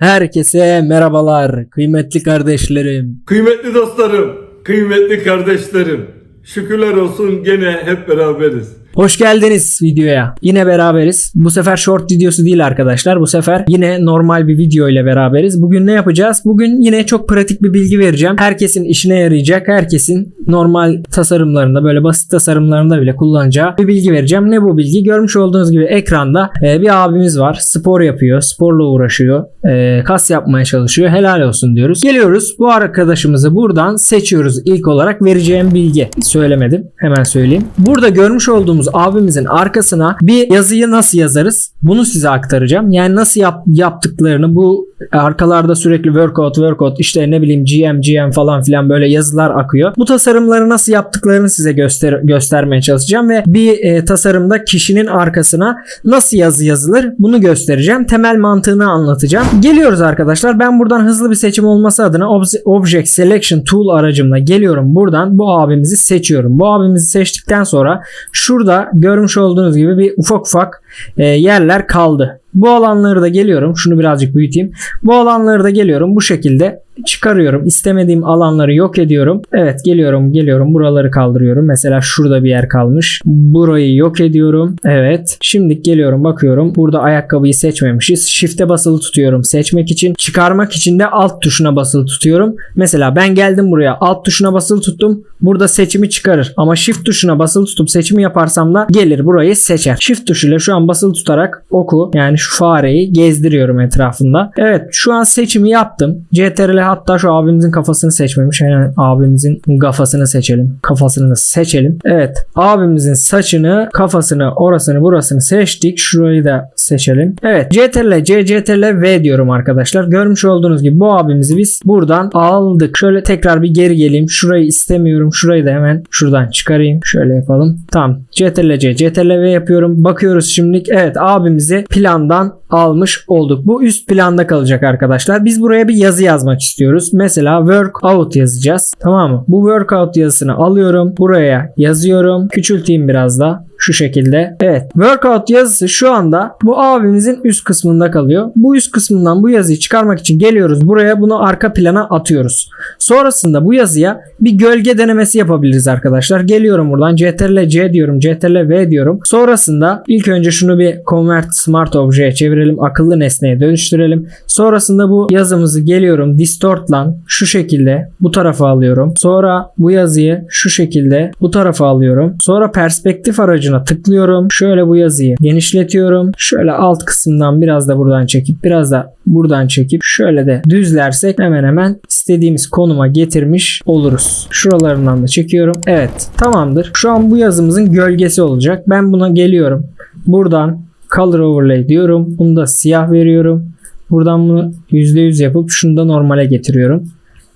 Herkese merhabalar kıymetli kardeşlerim. Kıymetli dostlarım, kıymetli kardeşlerim. Şükürler olsun gene hep beraberiz. Hoş geldiniz videoya. Yine beraberiz. Bu sefer short videosu değil arkadaşlar. Bu sefer yine normal bir video ile beraberiz. Bugün ne yapacağız? Bugün yine çok pratik bir bilgi vereceğim. Herkesin işine yarayacak. Herkesin normal tasarımlarında böyle basit tasarımlarında bile kullanacağı bir bilgi vereceğim. Ne bu bilgi? Görmüş olduğunuz gibi ekranda e, bir abimiz var. Spor yapıyor. Sporla uğraşıyor. e, kas yapmaya çalışıyor. Helal olsun diyoruz. Geliyoruz. Bu arkadaşımızı buradan seçiyoruz. İlk olarak vereceğim bilgi. Söylemedim. Hemen söyleyeyim. Burada görmüş olduğumuz abimizin arkasına bir yazıyı nasıl yazarız? Bunu size aktaracağım. Yani nasıl yap- yaptıklarını bu arkalarda sürekli workout workout işte ne bileyim GM GM falan filan böyle yazılar akıyor. Bu tasarımları nasıl yaptıklarını size göster göstermeye çalışacağım ve bir e, tasarımda kişinin arkasına nasıl yazı yazılır bunu göstereceğim. Temel mantığını anlatacağım. Geliyoruz arkadaşlar. Ben buradan hızlı bir seçim olması adına Obje- Object Selection Tool aracımla geliyorum. Buradan bu abimizi seçiyorum. Bu abimizi seçtikten sonra şurada görmüş olduğunuz gibi bir ufak ufak e, yerler kaldı. Bu alanları da geliyorum. Şunu birazcık büyüteyim. Bu alanları da geliyorum. Bu şekilde çıkarıyorum. İstemediğim alanları yok ediyorum. Evet geliyorum geliyorum. Buraları kaldırıyorum. Mesela şurada bir yer kalmış. Burayı yok ediyorum. Evet. Şimdi geliyorum bakıyorum. Burada ayakkabıyı seçmemişiz. Shift'e basılı tutuyorum seçmek için. Çıkarmak için de alt tuşuna basılı tutuyorum. Mesela ben geldim buraya. Alt tuşuna basılı tuttum. Burada seçimi çıkarır. Ama shift tuşuna basılı tutup seçimi yaparsam da gelir burayı seçer. Shift tuşuyla şu an basılı tutarak oku yani şu fareyi gezdiriyorum etrafında. Evet şu an seçimi yaptım. CTRL hatta şu abimizin kafasını seçmemiş. Yani abimizin kafasını seçelim. Kafasını seçelim. Evet abimizin saçını kafasını orasını burasını seçtik. Şurayı da seçelim. Evet CTRL C CTRL V diyorum arkadaşlar. Görmüş olduğunuz gibi bu abimizi biz buradan aldık. Şöyle tekrar bir geri geleyim. Şurayı istemiyorum. Şurayı da hemen şuradan çıkarayım. Şöyle yapalım. Tamam. CTRL C CTRL V yapıyorum. Bakıyoruz şimdilik. Evet abimizi plandan almış olduk. Bu üst planda kalacak arkadaşlar. Biz buraya bir yazı yazmak istiyoruz. Mesela workout yazacağız. Tamam mı? Bu workout yazısını alıyorum. Buraya yazıyorum. Küçülteyim biraz da şu şekilde. Evet. Workout yazısı şu anda bu abimizin üst kısmında kalıyor. Bu üst kısmından bu yazıyı çıkarmak için geliyoruz. Buraya bunu arka plana atıyoruz. Sonrasında bu yazıya bir gölge denemesi yapabiliriz arkadaşlar. Geliyorum buradan CTRL C diyorum. CTRL V diyorum. Sonrasında ilk önce şunu bir convert smart objeye çevirelim. Akıllı nesneye dönüştürelim. Sonrasında bu yazımızı geliyorum distortlan şu şekilde bu tarafa alıyorum. Sonra bu yazıyı şu şekilde bu tarafa alıyorum. Sonra perspektif aracına tıklıyorum. Şöyle bu yazıyı genişletiyorum. Şöyle alt kısımdan biraz da buradan çekip biraz da buradan çekip şöyle de düzlersek hemen hemen istediğimiz konuma getirmiş oluruz. Şuralarından da çekiyorum. Evet tamamdır. Şu an bu yazımızın gölgesi olacak. Ben buna geliyorum. Buradan color overlay diyorum. Bunu da siyah veriyorum. Buradan bunu %100 yapıp şunu da normale getiriyorum.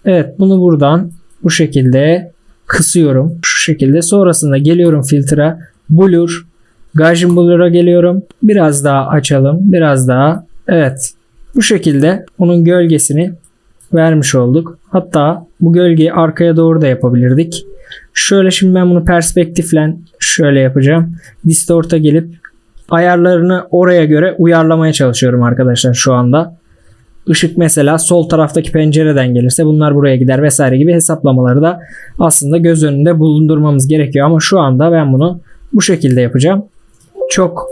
Evet bunu buradan bu şekilde kısıyorum. Şu şekilde. Sonrasında geliyorum filtre. Blur. Gaussian Blur'a geliyorum. Biraz daha açalım. Biraz daha. Evet. Bu şekilde onun gölgesini vermiş olduk. Hatta bu gölgeyi arkaya doğru da yapabilirdik. Şöyle şimdi ben bunu perspektifle şöyle yapacağım. Distort'a gelip ayarlarını oraya göre uyarlamaya çalışıyorum arkadaşlar şu anda. Işık mesela sol taraftaki pencereden gelirse bunlar buraya gider vesaire gibi hesaplamaları da aslında göz önünde bulundurmamız gerekiyor ama şu anda ben bunu bu şekilde yapacağım. Çok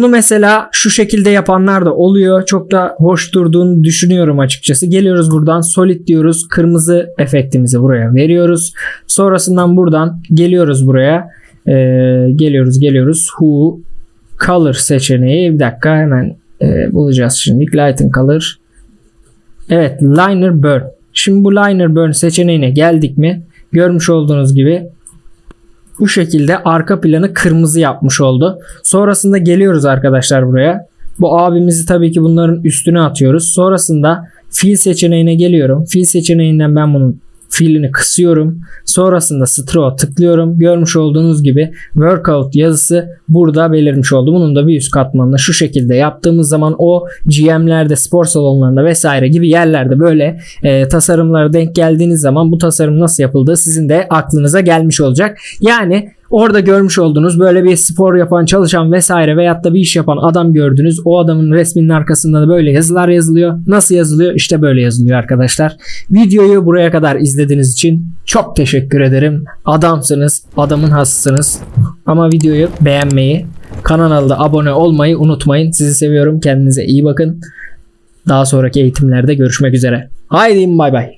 Bunu mesela şu şekilde yapanlar da oluyor. Çok da hoş durduğunu düşünüyorum açıkçası. Geliyoruz buradan solid diyoruz. Kırmızı efektimizi buraya veriyoruz. Sonrasından buradan geliyoruz buraya. Ee, geliyoruz geliyoruz. Who color seçeneği. Bir dakika hemen e, bulacağız şimdi. Lighten color. Evet liner burn. Şimdi bu liner burn seçeneğine geldik mi? Görmüş olduğunuz gibi bu şekilde arka planı kırmızı yapmış oldu. Sonrasında geliyoruz arkadaşlar buraya. Bu abimizi tabii ki bunların üstüne atıyoruz. Sonrasında fil seçeneğine geliyorum. Fil seçeneğinden ben bunun filini kısıyorum. Sonrasında Stro tıklıyorum. Görmüş olduğunuz gibi workout yazısı burada belirmiş oldu. Bunun da bir üst katmanını şu şekilde yaptığımız zaman o GM'lerde, spor salonlarında vesaire gibi yerlerde böyle e, tasarımlara denk geldiğiniz zaman bu tasarım nasıl yapıldığı sizin de aklınıza gelmiş olacak. Yani Orada görmüş olduğunuz böyle bir spor yapan, çalışan vesaire veyahut da bir iş yapan adam gördünüz. O adamın resminin arkasında da böyle yazılar yazılıyor. Nasıl yazılıyor? İşte böyle yazılıyor arkadaşlar. Videoyu buraya kadar izlediğiniz için çok teşekkür ederim. Adamsınız, adamın hassısınız. Ama videoyu beğenmeyi, kanala da abone olmayı unutmayın. Sizi seviyorum. Kendinize iyi bakın. Daha sonraki eğitimlerde görüşmek üzere. Haydi bay bay.